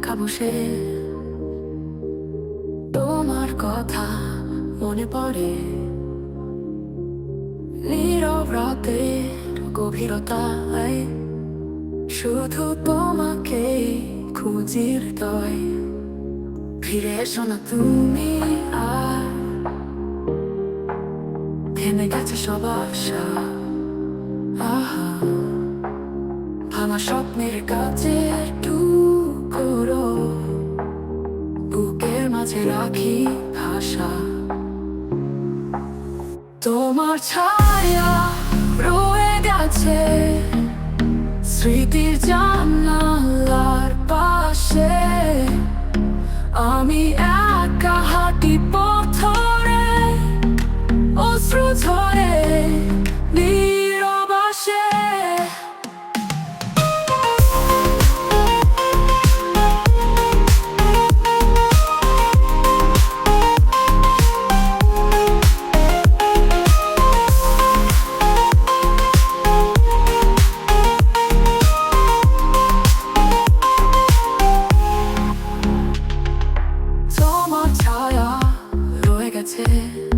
একা বসে। তোমার কথা মনে পড়ে। নীরব রাতের গভীরতায় শুধু তোমাকে খুঁজি হৃদয় ফিরে এসো না তুমি আর। থেমে গেছে সব আশা। আহা, আমার স্বপ্নের কাছে টুকরো বুকের মাঝে রাখি ভাষা। তোমার ছায়া রয়ে গেছে স্মৃতির জানালার পাশে। আমি wanted